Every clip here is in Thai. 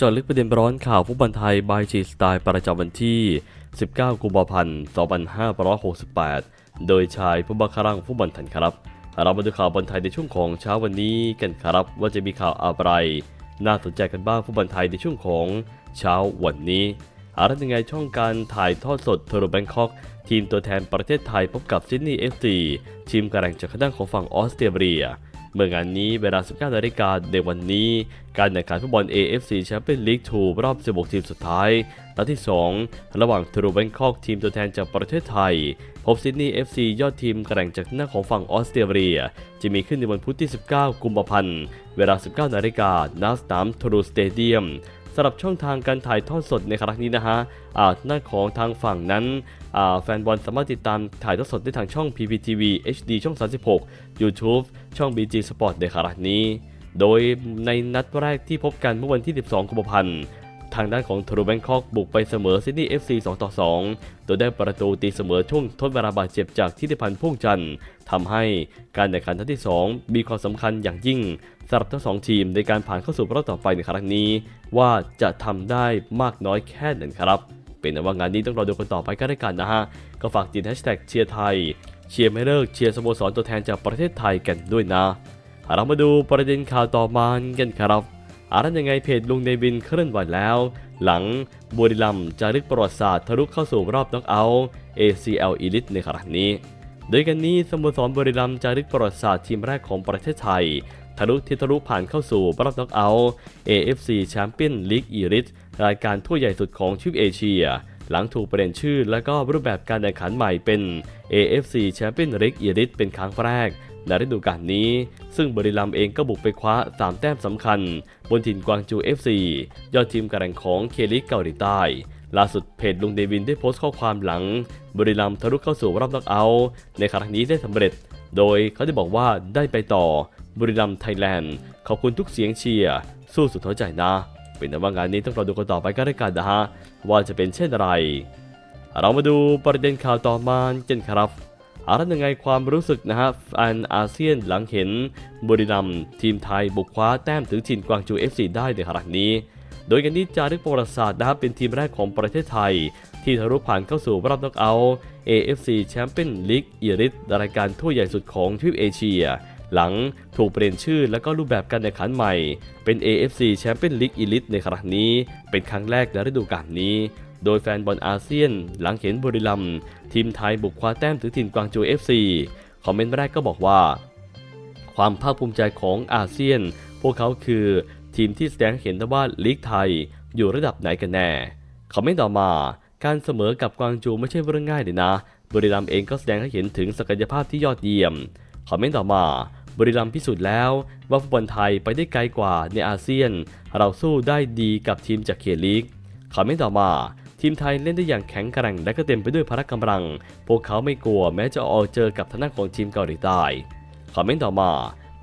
จาะลึกประเด็นร้อนข่าวฟุตบอลไทยบายจีสไตล์ประจำวันที่ 19 กุมภาพันธ์ 2568 โดยชายผู้บังคับรังฟุตบอลไทยครับ เรามาดูข่าวบอลไทยในช่วงของเช้าวันนี้กันครับว่าจะมีข่าวอะไร น่าสนใจกันบ้างฟุตบอลไทยในช่วงของเช้าวันนี้อะไรยังไงช่องการถ่ายทอดสดเทอร์แบงคอกทีมตัวแทนประเทศไทยพบกับซิดนีย์เอฟซีทีมกระแรงจากด้านของฝั่งออสเตรเลีย เมื่องานนี้เวลา 19นาฬิกาในวันนี้ การแข่งขันฟุตบอล AFC Champions League 2 รอบ 16 ทีมสุดท้าย นัดที่ 2 ระหว่างทรูแบงคอกทีมตัวแทนจากประเทศไทย พบซิดนีย์ FC ยอดทีมแกร่งจากหน้าของฝั่งออสเตรเลีย จะมีขึ้นในวันพุธที่ 19 กุมภาพันธ์ เวลา 19นาฬิกาณสนามทรูสเตเดียม สำหรับช่องทางการถ่ายทอดสดในครั้งนี้นะฮะหน้าของทางฝั่งนั้นแฟนบอลสามารถติดตามถ่ายทอดสดได้ทางช่อง PPTV HD ช่อง 36 YouTube ช่อง BG Sport ในครั้งนี้ โดยในนัดแรกที่พบกันเมื่อวันที่ 12 กุมภาพันธ์ ทางด้านของทรูแบงคอกบุกไปเสมอซิดนีย์ FC 2ต่อ2โดยได้ประตูตีเสมอช่วงทดเวลาบาดเจ็บจากทิติพันธ์พ่วงจันทร์ทำให้การแข่งขันนัดที่ 2 มีความสำคัญอย่างยิ่งสำหรับทั้งสองทีมในการผ่านเข้าสู่รอบต่อไปในครั้งนี้ ว่าจะทำได้มากน้อยแค่ไหนครับ เป็นว่างานนี้ต้องรอดูกันต่อไปก็ได้กันนะฮะ ก็ฝากติดแฮชแท็กเชียร์ไทย เชียร์ไม่เลิกเชียร์สโมสรตัวแทนจากประเทศไทยกันด้วยนะ เรามาดูประเด็นข่าวต่อมากันครับ อารันยังไงเพจลุงเนวินเคลื่อนไหวแล้ว หลังบุรีรัมจะรึกประวัติศาสตร์ทะลุเข้าสู่รอบน็อกเอาท์ ACL Elite ในครั้งนี้ โดยกันนี้สโมสรบุรีรัมจะรึกประวัติศาสตร์ทีมแรกของประเทศไทยทะลุที่ทะลุผ่านเข้าสู่รอบน็อกเอาท์ AFC Champion League Elite รายการทั่วใหญ่สุดของทวีปเอเชีย หลังถูกเปลี่ยนชื่อและก็รูปแบบการแข่งขันใหม่เป็น AFC Champion League Elite เป็นครั้งแรก ในฤดูกาลนี้ ซึ่งบริลัมเองก็บุกไปคว้า 3 แต้มสำคัญ บนถิ่นกวางจู FC ยอดทีมกระแรงของเคลิกเกาหลีใต้ล่าสุดเพจลุงเดวินได้โพสต์ข้อความหลัง บริลัมทะลุเข้าสู่รอบน็อกเอาท์ในครั้งนี้ได้สำเร็จ โดยเขาได้บอกว่าได้ไปต่อบริลัมย์ไทยแลนด์ ขอบคุณทุกเสียงเชียร์สู้สุดหัวใจนะ เป็นแต่ว่างานนี้ต้องรอดูกันต่อไปก็ได้กันนะฮะ ว่าจะเป็นเช่นไร เรามาดูประเด็นข่าวต่อมากันครับ อะไรยังไงความรู้สึกนะฮะแฟนอาเซียนหลังเห็นบุรีรัมทีมไทยบุกคว้าแต้มถึงถิ่นกวางจู FC ได้ในครั้งนี้ โดยกันนี้จารึกประวัติศาสตร์นะครับเป็นทีมแรกของประเทศไทย ที่ทะลุผ่านเข้าสู่รอบน็อกเอาท์ AFC Champions League Elite รายการทั่วใหญ่สุดของทวีปเอเชีย หลังถูกเปลี่ยนชื่อและก็รูปแบบการแข่งขันใหม่ เป็น AFC Champions League Elite ในครั้งนี้ เป็นครั้งแรกในฤดูกาลนี้ โดยแฟนบอลอาเซียน หลังเห็นบุรีรัมย์ทีมไทยบุกคว้าแต้มถึงถิ่นกวางโจว FC คอมเมนต์แรกก็บอกว่า ความภาคภูมิใจของอาเซียน พวกเขาคือทีมที่แสดงเห็นได้ว่าลีกไทยอยู่ระดับไหนกันแน่คอมเมนต์ต่อมา การเสมอกับกวางโจวไม่ใช่เรื่องง่ายเลยนะบุรีรัมย์เองก็แสดงให้เห็นถึงศักยภาพที่ยอดเยี่ยมคอมเมนต์ต่อมาบุรีรัมย์พิสูจน์แล้วว่าฟุตบอลไทยไปได้ไกลกว่าในอาเซียน เราสู้ได้ดีกับทีมจากเคลีกคอมเมนต์ต่อมา ทีมไทยเล่นได้อย่างแข็งแกร่งและก็เต็มไปด้วยพละกำลัง พวกเขาไม่กลัวแม้จะออกเจอกับทางด้านของทีมเกาหลีใต้คอมเมนต์ต่อมา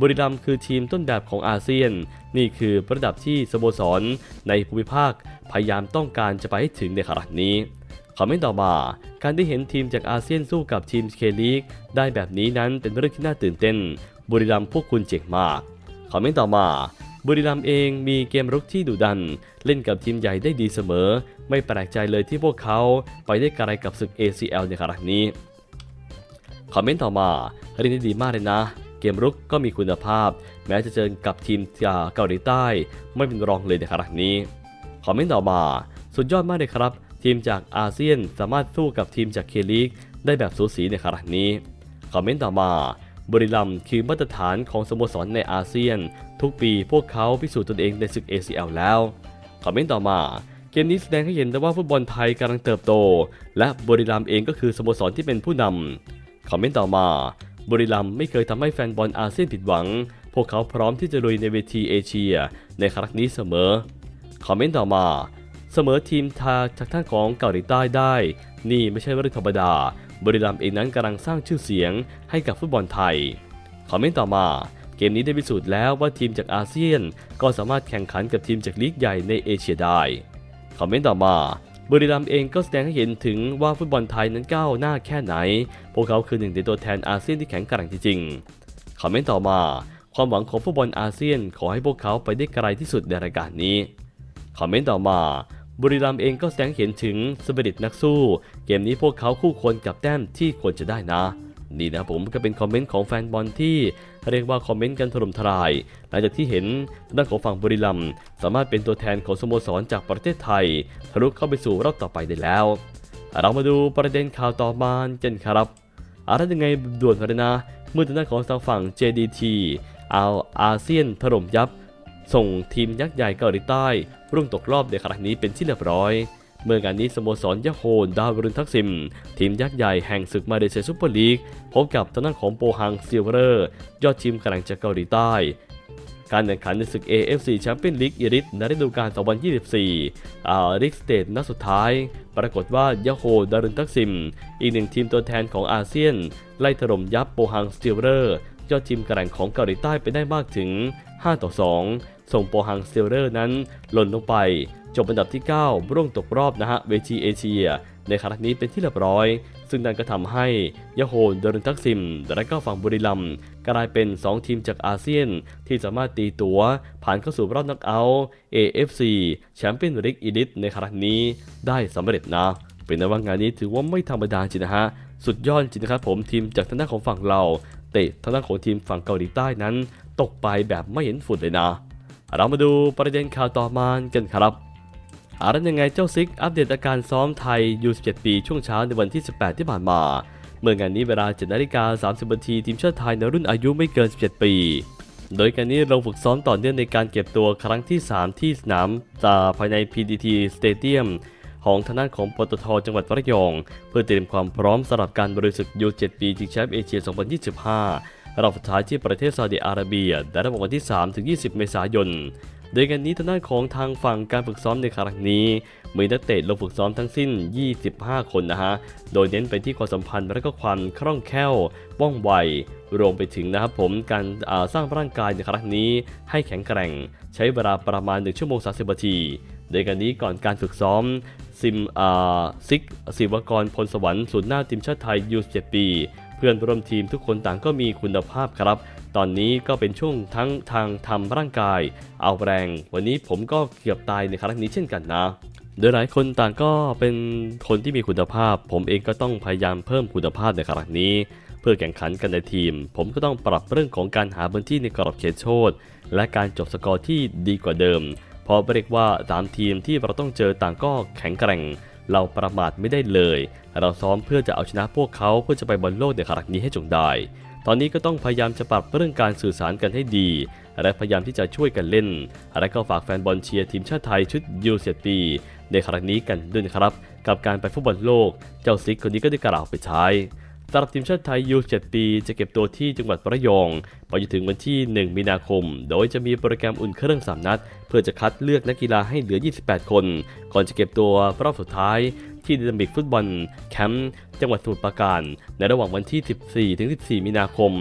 บุรีรัมย์คือทีมต้นแบบของอาเซียน นี่คือระดับที่สโมสร ในภูมิภาค พยายามต้องการจะไปให้ถึงในขณะนี้คอมเมนต์ต่อมาการได้เห็นทีมจากอาเซียนสู้กับทีมเคลีกได้แบบนี้นั้นเป็นเรื่องที่น่าตื่นเต้น บุรีรัมย์พวกคุณเจ๋งมากคอมเมนต์ต่อมา บุรีรัมย์เองมีเกมรุกที่ดุดัน เล่นกับทีมใหญ่ได้ดีเสมอ ไม่แปลกใจเลยที่พวกเขาไปได้ไกลกับศึก ACL ในครั้งนี้ คอมเมนต์ต่อมาเล่นได้ดีมากเลยนะ เกมรุกก็มีคุณภาพ แม้จะเจอกับทีมจากเกาหลีใต้ ไม่เป็นรองเลยในครั้งนี้ คอมเมนต์ต่อมา สุดยอดมากเลยครับ ทีมจากอาเซียนสามารถสู้กับทีมจากเคลีกได้แบบสูสีในครั้งนี้ คอมเมนต์ต่อมา บุรีรัมย์คือมาตรฐานของสโมสรในอาเซียน ทุกปีพวกเขาพิสูจน์ตนเองในศึก ACL แล้วคอมเมนต์ต่อมา เกมนี้แสดงให้เห็นได้ว่าฟุตบอลไทยกำลังเติบโต และบุรีรัมย์เองก็คือสโมสรที่เป็นผู้นำคอมเมนต์ต่อมา บุรีรัมย์ไม่เคยทำให้แฟนบอลอาเซียนผิดหวัง พวกเขาพร้อมที่จะลุยในเวทีเอเชีย ในครั้งนี้เสมอคอมเมนต์ต่อมาเสมอทีมทาจากท่านของเกาหลีใต้ได้ นี่ไม่ใช่เรื่องธรรมดา บุรีรัมย์เองนั้นกำลังสร้างชื่อเสียงให้กับฟุตบอลไทย คอมเมนต์ต่อมาเกมนี้ได้พิสูจน์แล้วว่าทีมจากอาเซียน ก็สามารถแข่งขันกับทีมจากลีกใหญ่ในเอเชียได้ คอมเมนต์ต่อมาบุรีรัมย์เองก็แสดงให้เห็นถึงว่าฟุตบอลไทยนั้นก้าวหน้าแค่ไหน พวกเขาคือหนึ่งในตัวแทนอาเซียนที่แข็งแกร่งจริงๆ คอมเมนต์ต่อมา ความหวังของฟุตบอลอาเซียนขอให้พวกเขาไปได้ไกลที่สุดในรายการนี้คคอมเมนต์ต่อมา บุรีรัมย์เองก็แสดงเห็นถึงสปิริตนักสู้ เกมนี้พวกเขาคู่ควรกับแต้มที่ควรจะได้นะ นี่นะผมก็เป็นคอมเมนต์ของแฟนบอลที่เรียกว่าคอมเมนต์กันถล่มทลาย หลังจากที่เห็นด้านของฝั่งบุรีรัมย์สามารถเป็นตัวแทนของสโมสรจากประเทศไทยทะลุเข้าไปสู่รอบต่อไปได้แล้ว เรามาดูประเด็นข่าวต่อมากันครับอะไรยังไงด่วนเลยนะเมื่อทางด้านของทางฝั่ง JDT เอาอาเซียนถล่มยับ ส่งทีมยักษ์ใหญ่เกาหลีใต้ รุ่งตกรอบในครั้งนี้เป็นที่เรียบร้อย เมื่องานนี้สโมสรยะโฮดาวรุนทักซิม ทีมยักษ์ใหญ่แห่งศึกมาเลเซียซุปเปอร์ลีกพบกับทางด้านของโปฮังซิลเวอร์ยอดทีมกำลังจากเกาหลีใต้การแข่งขันในศึก AFC แชมเปี้ยนลีกอีริสในฤดูกาล 2024อ่าริกสเตทนัดสุดท้าย ปรากฏว่ายะโฮดารุนทักซิม อีกหนึ่งทีมตัวแทนของอาเซียน ไล่ถล่มยับโปฮังสติลเลอร์ ยอดทีมกระแงของเกาหลีใต้ไปได้มากถึง 5 ต่อ 2 ส่งโปฮังสติลเลอร์นั้นหล่นลงไป จบอันดับที่ 9 ร่วงตกรอบนะฮะเวทีเอเชีย ในครั้งนี้เป็นที่เรียบร้อย ซึ่งนั่นก็ทำให้ยะโฮนเดรุนทักซิม และก็ฝั่งบุรีรัมกลายเป็น 2 ทีมจากอาเซียน ที่สามารถตีตัว ผ่านเข้าสู่รอบนักเอาท์ AFC แชมเปี้ยนลีกอีลิทในครั้งนี้ได้สำเร็จนะ เป็นนว่างานนี้ถือว่าไม่ธรรมดาจริงนะฮะสุดยอดจริงนะครับผมทีมจากทางด้านของฝั่งเราเตะทางด้านของทีมฝั่งเกาหลีใต้นั้น ตกไปแบบไม่เห็นฝุ่นเลยนะ เรามาดูประเด็นข่าวต่อมากันครับอารันยังไงเจ้าซิกอัปเดตอาการซ้อมไทย U17 ปีช่วงเช้าในวันที่ 18 ที่ผ่านมา เมื่องานนี้เวลา7นาฬิกา30นาทีทีมชาติไทยในรุ่นอายุไม่เกิน 17 ปี โดยการนี้ลงฝึกซ้อมต่อเนื่องในการเก็บตัวครั้งที่ 3 ที่สนามตาภายใน PDT Stadium ของทางด้านของปตทจังหวัดระยอง เพื่อเตรียมความพร้อมสำหรับการบริสุทธิ์ U7 ปีชิงแชมป์เอเชีย 2025 รอบสุดท้ายที่ประเทศซาอุดิอาระเบียในระหว่างวันที่ 3-20 เมษายน โดยงานนี้ทางด้านของทางฝั่งการฝึกซ้อมในครั้งนี้ มีนักเตะลงฝึกซ้อมทั้งสิ้น 25 คนนะฮะ โดยเน้นไปที่ความสัมพันธ์และก็ความคล่องแคล่วว่องไวรวมไปถึงนะครับผมการาสร้างร่างกายในครั้งนี้ให้แข็งแกร่ง ใช้เวลาประมาณ 1 ชั่วโมง 30 นาทีโดยกันนี้ก่อนการฝึกซ้อมซิมซิกศิวกรพลสวรรค์ศูนย์หน้าทีมชาติไทยยู7ปี เพื่อนร่วมทีมทุกคนต่างก็มีคุณภาพครับ ตอนนี้ก็เป็นช่วงทั้งทางทำร่างกาย เอาแรง วันนี้ผมก็เกือบตายในครั้งนี้เช่นกันนะโดยหลายคนต่างก็เป็นคนที่มีคุณภาพ ผมเองก็ต้องพยายามเพิ่มคุณภาพในครั้งนี้ เพื่อแข่งขันกันในทีม ผมก็ต้องปรับเรื่องของการหาพื้นที่ในกรอบเขตโทษและการจบสกอร์ที่ดีกว่าเดิม เพราะเรียกว่าตามทีมที่เราต้องเจอต่างก็แข็งแกร่ง เราประมาทไม่ได้เลย เราซ้อมเพื่อจะเอาชนะพวกเขาเพื่อจะไปบอลโลกในครั้งนี้ให้จงได้ ตอนนี้ก็ต้องพยายามจะปรับเรื่องการสื่อสารกันให้ดี และพยายามที่จะช่วยกันเล่น และก็ฝากแฟนบอลเชียร์ทีมชาติไทยชุดยูเซปี ในครั้งนี้กันด้วยนะครับ กับการไปฟุตบอลโลก เจ้าซิกคนนี้ก็ได้กล่าวไปใช้ สำหรับทีมชาติไทยยู7ปีจะเก็บตัวที่จังหวัดระยองไปจนถึงวันที่ 1 มีนาคม โดยจะมีโปรแกรมอุ่นเครื่อง 3 นัด เพื่อจะคัดเลือกนักกีฬาให้เหลือ 28 คน ก่อนจะเก็บตัวรอบสุดท้ายที่ดินามิกฟุตบอลแคมป์จังหวัดสมุทรปราการ ในระหว่างวันที่ 14 ถึง 14 มีนาคม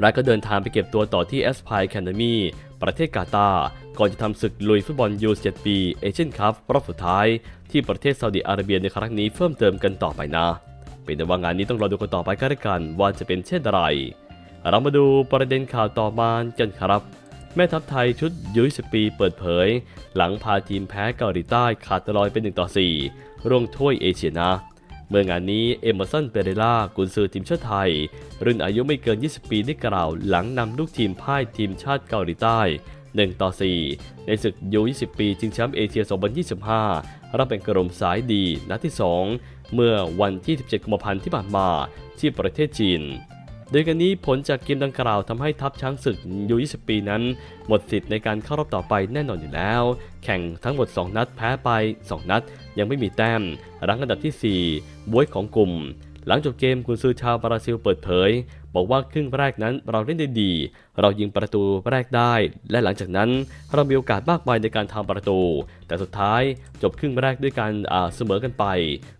และก็เดินทางไปเก็บตัวต่อที่ a s p i r e Academy ประเทศกาตาร์ก่อนจะทำศึกลุยฟุตบอลยู7ปีเอเชียนคัพรอบสุดท้าย ที่ประเทศซาอุดิอาระเบียในครั้งนี้เพิ่มเติมกันต่อไปนะ เป็นแต่ว่างานนี้ต้องรอดูกันต่อไปกันละกันว่าจะเป็นเช่นไร เรามาดูประเด็นข่าวต่อมากันครับ แม่ทัพไทยชุดยุ้ยสปีเปิดเผย หลังพาทีมแพ้เกาหลีใต้ขาดตลอยเป็น1ต่อ4ร่วงถ้วยเอเชียนะ เมื่องานนี้เอมเมอร์สันเปเรล่ากุนซือทีมชาติไทย รุ่นอายุไม่เกิน 20 ปีได้กล่าว หลังนำลูกทีมพ่ายทีมชาติเกาหลีใต้1ต่อ4ในศึกยู20 ปีชิงแชมป์เอเชีย 2025 รับเป็นกรมสายดี นัดที่ 2 เมื่อวันที่ 17 กุมภาพันธ์ที่ผ่านมาที่ประเทศจีน โดยกันนี้ผลจากเกมดังกล่าวทำให้ทัพช้างศึกยู20 ปีนั้น หมดสิทธิ์ในการเข้ารอบต่อไปแน่นอนอยู่แล้ว แข่งทั้งหมด 2 นัดแพ้ไป 2 นัด ยังไม่มีแต้มรั้งอันดับที่ 4 บวยของกลุ่ม หลังจบเกมกุนซือชาวบราซิลเปิดเผย บอกว่าครึ่งแรกนั้นเราเล่นได้ดี เรายิงประตูแรกได้ และหลังจากนั้นเรามีโอกาสมากมายในการทำประตู แต่สุดท้ายจบครึ่งแรกด้วยการเสมอกันไป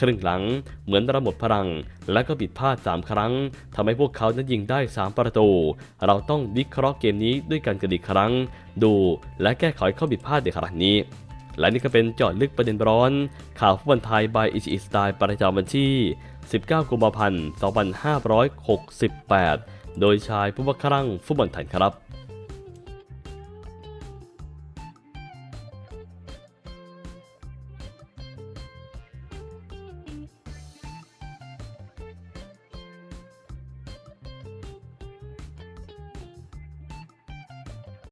ครึ่งหลังเหมือนเราหมดพลัง และก็ผิดพลาด 3 ครั้งทำให้พวกเขานั้นยิงได้ 3 ประตู เราต้องวิเคราะห์เกมนี้ด้วยกันกันอีกครั้ง ดูและแก้ไขข้อผิดพลาดในครั้งนี้และนี่ก็เป็นจอดลึกประเด็นร้อน ข่าวฟุตบอลไทย by อิชิสไตล์ประจำวันที่ 19 กุมภาพันธ์ 2568 โดยชายผู้บัครั่งฟุตบอลไทยครับ